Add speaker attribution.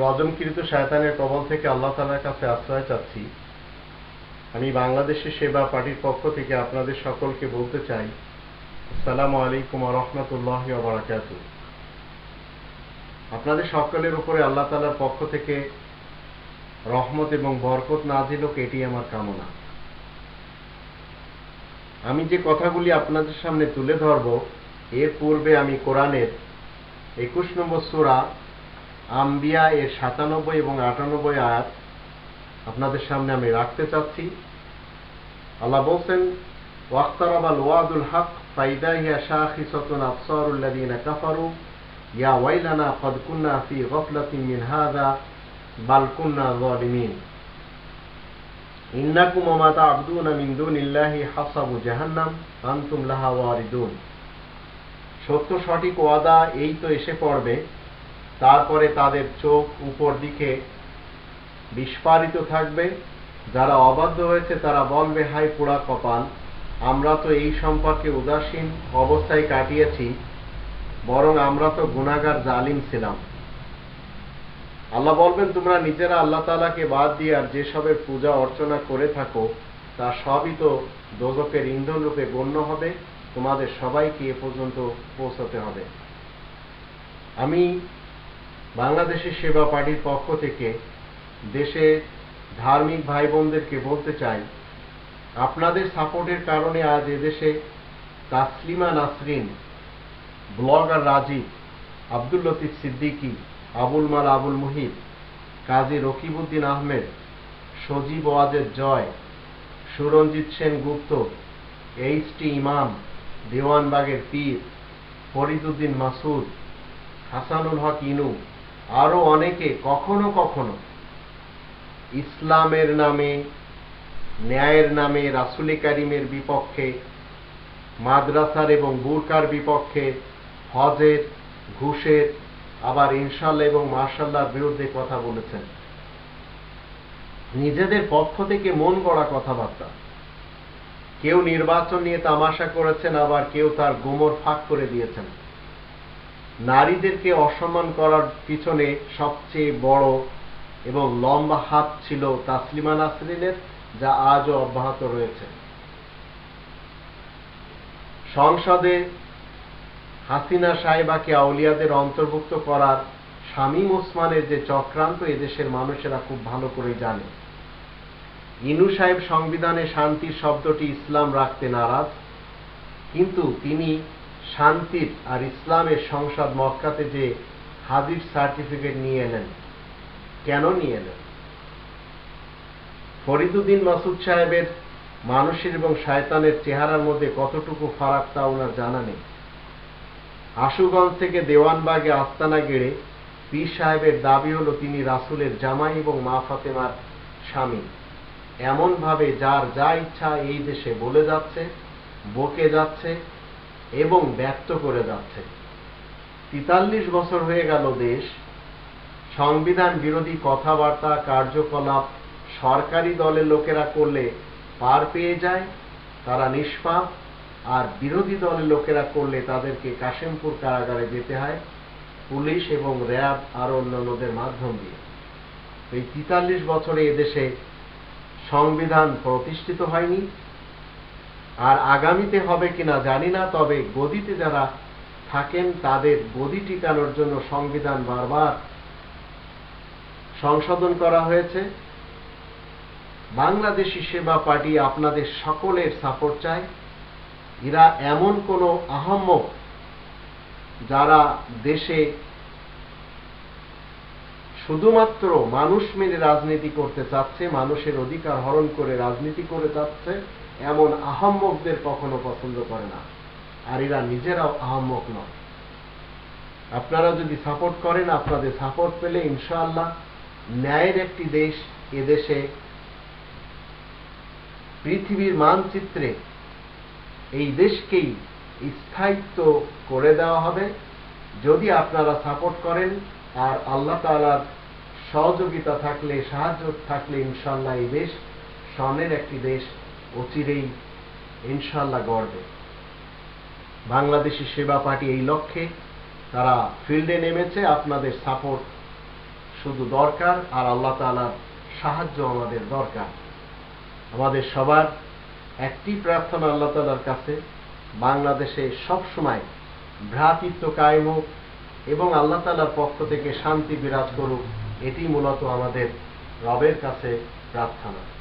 Speaker 1: রজমকৃত শায়তানের কবল থেকে আল্লাহ তালার কাছে আশ্রয় চাচ্ছি। আমি বাংলাদেশের সেবা পার্টির পক্ষ থেকে আপনাদের সকলকে বলতে চাই, আসসালামু আলাইকুম রহমতুল্লাহ বারাকাত আপনাদের সকলের উপরে আল্লাহ তালার পক্ষ থেকে রহমত এবং বরকত নাজিল হোক, এটি আমার কামনা। আমি যে কথাগুলি আপনাদের সামনে তুলে ধরব এর পূর্বে আমি কোরআনের একুশ নম্বর সুরা আম্বিয়া এর সাতানব্বই এবং আটানব্বই আয়াত আপনাদের সামনে আমি রাখতে চাচ্ছি। আল্লাহ বলছেন, ওয়াক্তারাবাল ওয়াদুল হক, ফাইদা আবসারুল্লাযীনা কাফারু, ইয়া ওয়াইলানা ফি গাফলাতিন মিন হাযা, বাল কুন্না যালিমিন। ইন্নাকুম হাসাবু জাহান্নাম আনতুম লাহা ওয়ারিদুন। সত্য, সঠিক ওয়াদা এই তো এসে পড়বে। তারপরে তাদের চোখ উপর দিকে বিস্ফারিত থাকবে। যারা অবাধ্য হয়েছে তারা বলবে হাই পোড়া কপাল, আমরা তো এই সম্পর্কে উদাসীন অবস্থায় কাটিয়েছি, বরং আমরা তো গুণাগার, জালিম ছিলাম। আল্লাহ বলবেন, তোমরা নিজেরা আল্লাহ তালাকে বাদ দিয়ে আর যেসবের পূজা অর্চনা করে থাকো, তা সবই তো দোজকের ইন্ধন রূপে গণ্য হবে। তোমাদের সবাইকে এ পর্যন্ত পৌঁছাতে হবে। আমি বাংলাদেশের সেবা পার্টির পক্ষ থেকে দেশে ধার্মিক ভাই বোনদেরকে বলতে চাই, আপনাদের সাপোর্টের কারণে আজ এদেশে Taslima Nasrin, blogger Rajib, Abdul Latif Siddiqui, Abul Mal Abul Muhib Kazi Rakibuddin Ahmed, Sajeeb Wazed Joy, Suranjit Sen Gupta H T Imam দেওয়ানবাগের পীর ফরিদুদ্দিন মাসুদ হাসানুল হক ইনু, আরও অনেকে কখনো কখনো ইসলামের নামে, ন্যায়ের নামে রাসুলে কারিমের বিপক্ষে, মাদ্রাসার এবং বুরকার বিপক্ষে হজের, ঘুষের, আবার ইনশাল্লাহ এবং মার্শাল্লাহর বিরুদ্ধে কথা বলেছেন। নিজেদের পক্ষ থেকে মন গড়া কথাবার্তা। কেউ নির্বাচন নিয়ে তামাশা করেছেন, আবার কেউ তার গোমর ফাঁক করে দিয়েছেন। নারীদেরকে অসম্মান করার পিছনে সবচেয়ে বড় এবং লম্বা হাত ছিল তাসলিমা নাসরিনের, যা আজও অব্যাহত রয়েছে। সংসদে হাসিনা সাহেবাকে আউলিয়াদের অন্তর্ভুক্ত করার শামীম ওসমানের যে চক্রান্ত এদেশের মানুষেরা খুব ভালো করে জানে। ইনু সাহেব সংবিধানে শান্তির শব্দটি ইসলাম রাখতে নারাজ, কিন্তু তিনি শান্তির আর ইসলামের সংসদ মক্কাতে যে হাজির সার্টিফিকেট নিয়ে এলেন, কেন নিয়ে এলেন? ফরিদুদ্দিন মাসুদ সাহেবের মানুষের এবং শায়তানের চেহারার মধ্যে কতটুকু ফারাক তা ওনার জানা নেই। আশুগঞ্জ থেকে দেওয়ানবাগে আস্তানা গেড়ে পীর সাহেবের দাবি হলো, তিনি রাসুলের জামাই এবং মা ফাতেমার স্বামী। এমনভাবে যার যা ইচ্ছা এই দেশে বলে যাচ্ছে, বকে যাচ্ছে এবং ব্যক্ত করে যাচ্ছে। তিতাল্লিশ বছর হয়ে গেল দেশ, সংবিধান বিরোধী কথাবার্তা, কার্যকলাপ সরকারি দলের লোকেরা করলে পার পেয়ে যায়, তারা নিষ্পাপ, আর বিরোধী দলের লোকেরা করলে তাদেরকে কাশেমপুর কারাগারে যেতে হয়, পুলিশ এবং র্যাব আর অন্যান্যদের মাধ্যম দিয়ে। এই তিতাল্লিশ বছরে এদেশে সংবিধান প্রতিষ্ঠিত হয়নি। আর আগামীতে হবে কিনা জানি না, তবে গদিতে যারা থাকেন তাদের গদি টিকানোর জন্য সংবিধান বারবার সংশোধন করা হয়েছে। বাংলাদেশি সেবা পার্টি আপনাদের সকলের সাপোর্ট চায়। এরা এমন কোন আহম্মক যারা দেশে শুধুমাত্র মানুষ মেরে রাজনীতি করতে চাচ্ছে, মানুষের অধিকার হরণ করে রাজনীতি করে যাচ্ছে, এমন আহম্মকদের কখনো পছন্দ করে না। আর এরা নিজেরাও আহম্মক নয়। আপনারা যদি সাপোর্ট করেন, আপনাদের সাপোর্ট পেলে ইনশাআল্লাহ ন্যায়ের একটি দেশ এদেশে পৃথিবীর মানচিত্রে এই দেশকেই স্থায়িত্ব করে দেওয়া হবে। যদি আপনারা সাপোর্ট করেন আর আল্লাহ তালার সহযোগিতা থাকলে, সাহায্য থাকলে ইনশাল্লাহ এই দেশ স্বর্ণের একটি দেশ, অচিরেই ইনশাল্লাহ গড়বে। বাংলাদেশি সেবা পার্টি এই লক্ষ্যে তারা ফিল্ডে নেমেছে, আপনাদের সাপোর্ট শুধু দরকার আর আল্লাহ তালার সাহায্য আমাদের দরকার। আমাদের সবার একটি প্রার্থনা আল্লাহ তালার কাছে, বাংলাদেশে সবসময় ভ্রাতৃত্ব কায়েম হোক এবং আল্লাহ তালার পক্ষ থেকে শান্তি বিরাজ করুক। এটি মূলত আমাদের রবের কাছে প্রার্থনা।